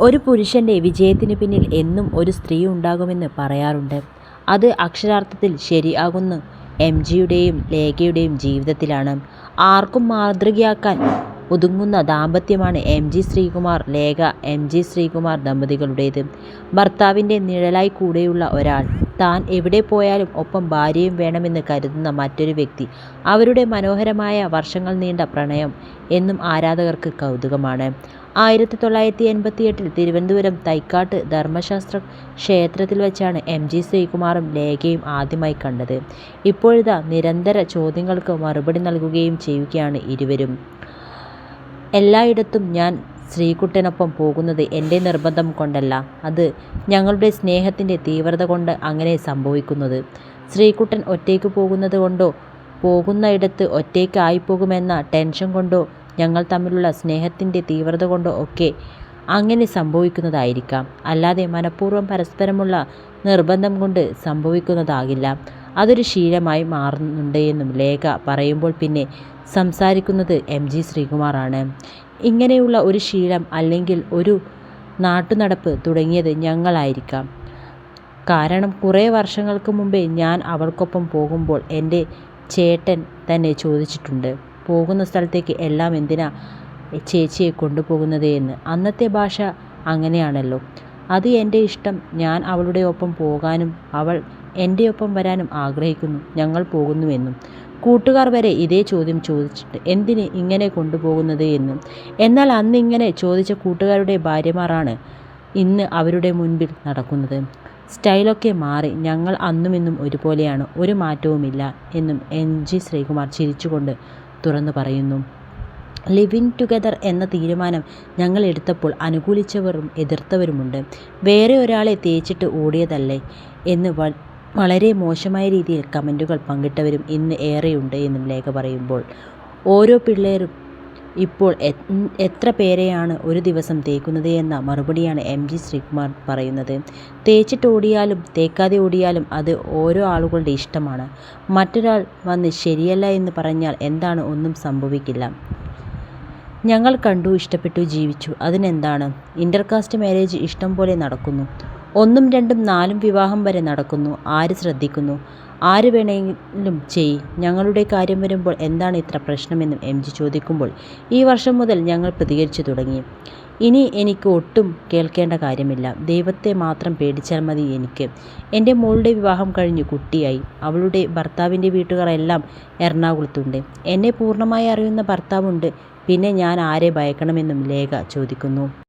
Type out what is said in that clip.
ഒരു പുരുഷന്റെ വിജയത്തിന് പിന്നിൽ എന്നും ഒരു സ്ത്രീ ഉണ്ടാകുമെന്ന് പറയാറുണ്ട്. അത് അക്ഷരാർത്ഥത്തിൽ ശരിയാകുന്നു എം ജിയുടെയും ലേഖയുടെയും ജീവിതത്തിലാണ്. ആർക്കും മാതൃകയാക്കാൻ ഒതുങ്ങുന്ന ദാമ്പത്യമാണ് M G Sreekumar Lekha M G Sreekumar ദമ്പതികളുടേത്. ഭർത്താവിന്റെ നിഴലായി കൂടെയുള്ള ഒരാൾ, താൻ എവിടെ പോയാലും ഒപ്പം ഭാര്യയും വേണമെന്ന് കരുതുന്ന മറ്റൊരു വ്യക്തി, അവരുടെ മനോഹരമായ വർഷങ്ങൾ നീണ്ട പ്രണയം എന്നും ആരാധകർക്ക് കൗതുകമാണ്. ആയിരത്തി തൊള്ളായിരത്തി എൺപത്തിയെട്ടിൽ തിരുവനന്തപുരം തൈക്കാട്ട് ധർമ്മശാസ്ത്ര ക്ഷേത്രത്തിൽ വെച്ചാണ് എം ജി ശ്രീകുമാറും ലേഖയും ആദ്യമായി കണ്ടത്. ഇപ്പോഴിതാ നിരന്തര ചോദ്യങ്ങൾക്ക് മറുപടി നൽകുകയും ചെയ്യുകയാണ് ഇരുവരും. "എല്ലായിടത്തും ഞാൻ ശ്രീകുട്ടനൊപ്പം പോകുന്നത് എന്റെ നിർബന്ധം കൊണ്ടല്ല, അത് ഞങ്ങളുടെ സ്നേഹത്തിന്റെ തീവ്രത കൊണ്ട് അങ്ങനെ സംഭവിക്കുന്നത്. ശ്രീകുട്ടൻ ഒറ്റയ്ക്ക് പോകുന്നത് കൊണ്ടോ പോകുന്നയിടത്ത് ഒറ്റയ്ക്ക് ആയിപ്പോകുമെന്ന ടെൻഷൻ കൊണ്ടോ ഞങ്ങൾ തമ്മിലുള്ള സ്നേഹത്തിന്റെ തീവ്രത കൊണ്ടോ ഒക്കെ അങ്ങനെ സംഭവിക്കുന്നതായിരിക്കാം. അല്ലാതെ മനഃപൂർവം പരസ്പരമുള്ള നിർബന്ധം കൊണ്ട് സംഭവിക്കുന്നതാകില്ല. അതൊരു ശീലമായി മാറുന്നുണ്ടെന്ന് ലേഖ പറയുമ്പോൾ പിന്നെ സംസാരിക്കുന്നത് എം ജി ആണ്. ഇങ്ങനെയുള്ള ഒരു ശീലം അല്ലെങ്കിൽ ഒരു നാട്ടുനടപ്പ് തുടങ്ങിയത് ഞങ്ങളായിരിക്കാം. കാരണം കുറേ വർഷങ്ങൾക്ക് മുമ്പേ ഞാൻ അവൾക്കൊപ്പം പോകുമ്പോൾ എന്റെ ചേട്ടൻ തന്നെ ചോദിച്ചിട്ടുണ്ട്, പോകുന്ന സ്ഥലത്തേക്ക് എല്ലാം എന്തിനാ ചേച്ചിയെ കൊണ്ടുപോകുന്നത് എന്ന്. അന്നത്തെ ഭാഷ അങ്ങനെയാണല്ലോ. അത് എന്റെ ഇഷ്ടം. ഞാൻ അവളുടെ ഒപ്പം പോകാനും അവൾ എന്റെ ഒപ്പം വരാനും ആഗ്രഹിക്കുന്നു. ഞങ്ങൾ പോകുന്നു എന്നും. കൂട്ടുകാർ വരെ ഇതേ ചോദ്യം ചോദിച്ചിട്ട് എന്തിന് ഇങ്ങനെ കൊണ്ടുപോകുന്നത് എന്ന്. എന്നാൽ അന്നിങ്ങനെ ചോദിച്ച കൂട്ടുകാരുടെ ഭാര്യമാരാണ് ഇന്ന് അവരുടെ മുൻപിൽ നടക്കുന്നത്. സ്റ്റൈലൊക്കെ മാറി. ഞങ്ങൾ അന്നും അന്നുമിന്നും ഒരുപോലെയാണ്, ഒരു മാറ്റവുമില്ല എന്നും എൻ ജി ശ്രീകുമാർ ചിരിച്ചുകൊണ്ട് തുറന്നു പറയുന്നു. ലിവിങ് ടുഗദർ എന്ന തീരുമാനം ഞങ്ങൾ എടുത്തപ്പോൾ അനുകൂലിച്ചവരും എതിർത്തവരുമുണ്ട്. വേറെ ഒരാളെ തേച്ചിട്ട് ഓടിയതല്ലേ എന്ന് വളരെ മോശമായ രീതിയിൽ കമന്റുകൾ പങ്കിട്ടവരും ഇന്ന് ഏറെയുണ്ട് എന്നും ലേഖ പറയുമ്പോൾ, ഓരോ പിള്ളേരും ഇപ്പോൾ എത്ര പേരെയാണ് ഒരു ദിവസം തേക്കുന്നത് എന്ന മറുപടിയാണ് എം ജി ശ്രീകുമാർ പറയുന്നത്. തേച്ചിട്ട് ഓടിയാലും തേക്കാതെ ഓടിയാലും അത് ഓരോ ആളുകളുടെ ഇഷ്ടമാണ്. മറ്റൊരാൾ വന്ന് ശരിയല്ല എന്ന് പറഞ്ഞാൽ എന്താണ് ഒന്നും സംഭവിക്കില്ല. ഞങ്ങൾ കണ്ടു, ഇഷ്ടപ്പെട്ടു, ജീവിച്ചു. അതിനെന്താണ്. ഇന്റർകാസ്റ്റ് മാരേജ് ഇഷ്ടം പോലെ നടക്കുന്നു. ഒന്നും രണ്ടും നാലും വിവാഹം വരെ നടക്കുന്നു. ആര് ശ്രദ്ധിക്കുന്നു. ആര് വേണമെങ്കിലും ചെയ് ഞങ്ങളുടെ കാര്യം വരുമ്പോൾ എന്താണ് ഇത്ര പ്രശ്നമെന്നും എം ജി ചോദിക്കുമ്പോൾ, ഈ വർഷം മുതൽ ഞങ്ങൾ പ്രതികരിച്ചു തുടങ്ങി. ഇനി എനിക്ക് ഒട്ടും കേൾക്കേണ്ട കാര്യമില്ല. ദൈവത്തെ മാത്രം പേടിച്ചാൽ മതി എനിക്ക്. എന്റെ മോളുടെ വിവാഹം കഴിഞ്ഞു കുട്ടിയായി. അവളുടെ ഭർത്താവിന്റെ വീട്ടുകാരെല്ലാം എറണാകുളത്തുണ്ട്. എന്നെ പൂർണമായി അറിയുന്ന ഭർത്താവുണ്ട്. പിന്നെ ഞാൻ ആരെ ഭയക്കണമെന്നും ലേഖ ചോദിക്കുന്നു.